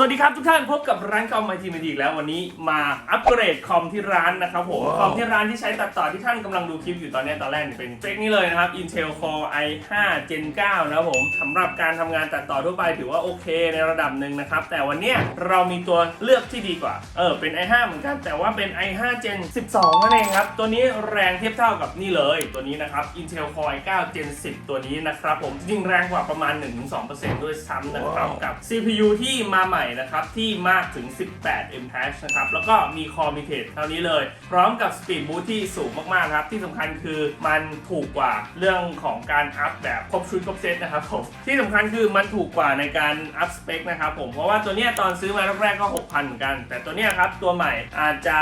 สวัสดีครับทุกท่านพบกับร้านคอมไอทีมอีกแล้ววันนี้มาอัปเกรดคอมที่ร้านนะครับผมคอมที่ร้านที่ใช้ตัดต่อที่ท่านกำลังดูคลิปอยู่ตอนนี้ตอนแรกเนี่ยเป็นสเปคนี้เลยนะครับ Intel Core i5 Gen 9นะครับผมสำหรับการทำงานตัดต่อทั่วไปถือว่าโอเคในระดับหนึ่งนะครับ แต่วันเนี้ยเรามีตัวเลือกที่ดีกว่า เออเป็น i5 เหมือนกันแต่ว่าเป็น i5 Gen 12นั่นเองครับ ตัวนี้แรงเทียบเท่ากับนี่เลยตัวนี้นะครับ Intel Core i9 Gen 10 ตัวนี้นะครับผมจริงแรงกว่าประมาณ 1-2%ด้วยซ้ำนะครับกับ CPU ที่มาใหม่นะครับ ที่มากถึง 18 mAh นะครับ แล้วก็มีคอมมิเท e เท่านี้เลย พร้อมกับ Speed Boost ที่สูงมากๆครับ ที่สำคัญคือมันถูกกว่าเรื่องของการอัพแบบครบชุดครบเซตนะครับผม ที่สำคัญคือมันถูกกว่าในการอัพสเปคนะครับผม เพราะว่าตัวเนี้ยตอนซื้อมาแรกๆก็ 6,000เหมือนกัน แต่ตัวเนี้ยครับตัวใหม่อาจจะ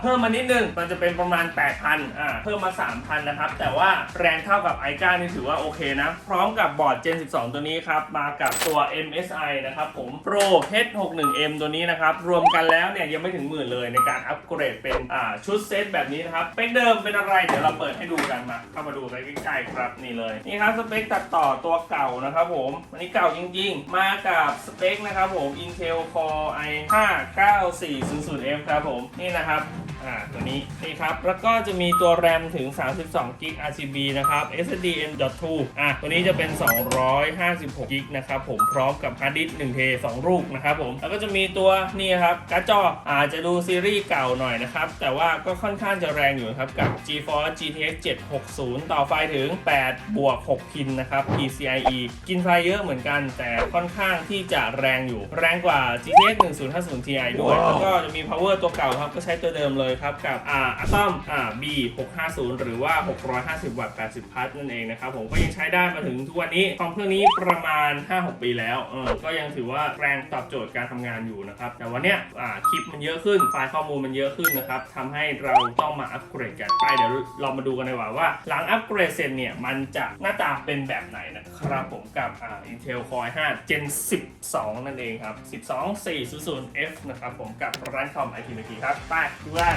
เพิ่มมานิดนึง มันจะเป็นประมาณ 8,000อ่าเพิ่มมา 3,000 นะครับ แต่ว่าแรงเท่ากับ i 9นี่ถือว่าโอเคนะ พร้อมกับบอร์ด Gen 12 ตัวนี้ครับ มากับตัว MSI นะครับผม Pro H61M ตัวนี้นะครับ รวมกันแล้วเนี่ยยังไม่ถึงหมื่นเลยในการอัปเกรดเป็นอ่าชุดเซตแบบนี้นะครับเป็คเดิมเป็นอะไรเดี๋ยวเราเปิดให้ดูกันมาเข้ามาดูใกล้ๆครับนี่เลย นี่ครับสเปคตัดต่อตัวเก่านะครับผมอันนี้เก่าจริงๆ มากับสเปคนะครับผม Intel Core i5 9400F ครับผมนี่นะครับ อ่าตัวนี้นี่ครับ แล้วก็จะมีตัวแรมถึง 32 g b RGB นะครับ SSD M.2 อะตัวนี้จะเป็น 256 g b นะครับผมพร้อมกับฮาร์ดดิสก์1เท2ลูกนะครับผม แล้วก็จะมีตัวนี่ครับการ์ดจออาจจะดูซีรีส์เก่าหน่อยนะครับ แต่ว่าก็ค่อนข้างจะแรงอยู่นะครับ กับ GeForce GTX 760 ต่อไฟถึง 8 บวก 6 พินนะครับ PCIe กินไฟเยอะเหมือนกัน แต่ค่อนข้างที่จะแรงอยู่ แรงกว่า GTX 1050 Ti ด้วย แล้วก็จะมี power ตัวเก่าครับก็ใช้ตัวเดิมเลยครับกับอ่า Atom อ่า B 650หรือว่า 650 วัตต์ 80 พัทนั่นเองนะครับผมก็ยังใช้ได้มาถึงทุกวันนี้คอมเครื่องนี้ประมาณ 5-6 ปีแล้วเออก็ยังถือว่าแรงตอบโจทย์การทำงานอยู่นะครับ แต่วันเนี้ยอ่าคลิปมันเยอะขึ้น ไฟล์ข้อมูลมันเยอะขึ้นนะครับทำให้เราต้องมาอัปเกรดกันไปเดี๋ยวเรามาดูกันดีกว่าว่า หลังอัปเกรดเสร็จเนี่ยมันจะหน้าตาเป็นแบบไหนนะครับผมกับอ่า Intel Core 5 Gen 12 นั่นเองครับ 12 400F นะครับผมกับร้านคอมไอทีเมทีครับ ไปดูกัน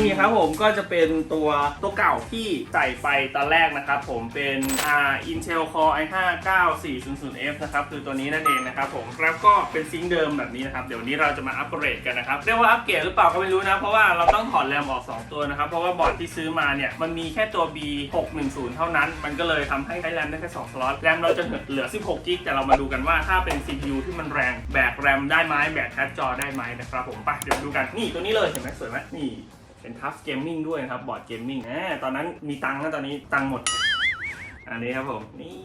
นี่ครับผมก็จะเป็นตัวตัวเก่าที่ใส่ไปตอนแรกนะครับผมเป็นอ่า Intel Core i5 9400F นะครับคือตัวนี้นั่นเองนะครับผมแล้วก็เป็นซิงเดิมแบบนี้นะครับเดี๋ยวนี้เราจะมาอัปเกรดกันนะครับเรียกว่าอัปเกรดหรือเปล่าก็ไม่รู้นะ เพราะว่าเราต้องถอดแรมออก 2 ตัวนะครับ เพราะว่าบอร์ดที่ซื้อมาเนี่ยมันมีแค่ตัว B610 เท่านั้น มันก็เลยทำให้ใช้แรมได้แค่2สล็อตแรมเราจะเหลือ 16กิกแต่เรามาดูกันว่าถ้าเป็น CPU ที่มันแรงแบกแรมได้ไหมแบกการ์ดจอได้ไหมนะครับผมไปเดี๋ยวดูกันนี่ตัวนี้เลยเห็นไหมสวยไหมนี่ เป็นทัฟเกมมิ่งด้วยนะครับบอร์ดเกมมิ่งแหมตอนนั้นมีตังค์นะตอนนี้ตังค์หมด อันนี้ครับผม นี่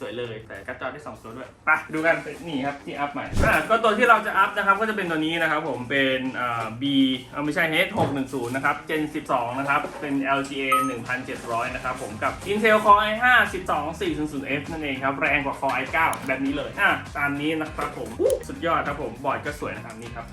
สวยๆเลยแต่กร์ดจอได้2ตัวด้วยไปดูกันนี่ครับที่อัพใหม่อะก็ตัวที่เราจะอัพนะครับก็จะเป็นตัวนี้นะครับผมเป็นอ่า B เอาไม่ใช่ H 6 1 0นะครับ Gen 12 นะครับ เป็น LGA 1700 นะครับผมกับ Intel Core i5 12 400F นั่นเองครับ แรงกว่า Core i9 แบบนี้เลยอะตามนี้นะครับผมสุดยอดครับผมบอร์ดก็สวยนะครับนี่ครับ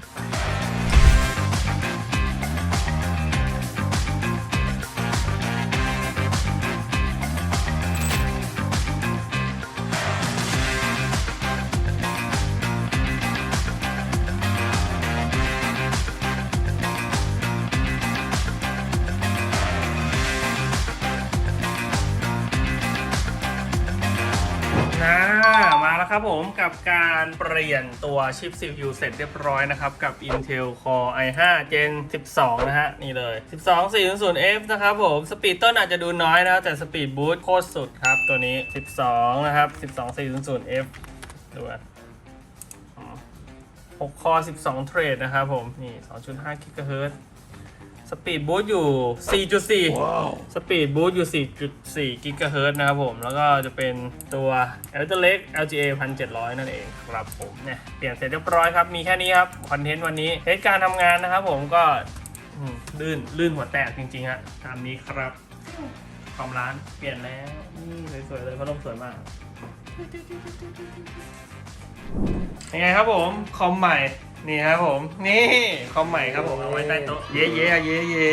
ครับผมกับการเปลี่ยนตัวชิป CPU เสร็จเรียบร้อยนะครับกับ Intel Core i5 Gen 12 นะฮะ นี่เลย 12 400F นะครับผมสปีดต้นอาจจะดูน้อยนะ แต่สปีดบูทโคตรสุดครับ ตัวนี้ 12 นะครับ 12 400F ดูอะ6คอ12 เทรดนะครับผม นี่ 2.5 GHz สปีดบูทอยู่ 4.4 สปีดบูทอยู่ 4.4 กิกะเฮิรตซ์นะครับผม แล้วก็จะเป็นตัว a l t e r l a k LGA 1700 นั่นเองครับผมเนี่ย เปลี่ยนเสร็จเรียบร้อยครับ มีแค่นี้ครับ คอนเทนต์วันนี้เทสการทำงานนะครับผมก็อืมลื่น ลื่นหัวแตกจริงๆฮะตามนี้ครับความร้านเปลี่ยนแล้ว นี่สวยๆเลยพัดลมสวยมากยังไงครับผม คอมใหม่ นี่ครับผม นี่คอมใหม่ครับผมเอาไว้ใต้โต๊ะเย้เย้เย้เย้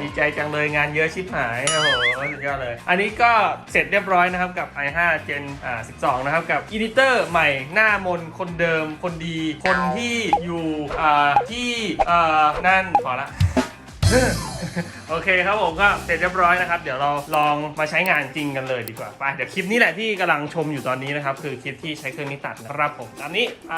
ดีใจจังเลยงานเยอะชิบหายโอ้โหสุดยอดเลย อันนี้ก็เสร็จเรียบร้อยนะครับกับ i5 Gen อ่า12 นะครับ กับอีดิเตอร์ใหม่หน้ามนคนเดิมคนดี คนที่อยู่อ่าที่อ่านั่นพอละโอเคครับผมก็เสร็จเรียบร้อยนะครับ เดี๋ยวเราลองมาใช้งานจริงกันเลยดีกว่าไปเดี๋ยวคลิปนี้แหละที่กำลังชมอยู่ตอนนี้นะครับ คือคลิปที่ใช้เครื่องนี้ตัดนะครับผมตามนี้ไป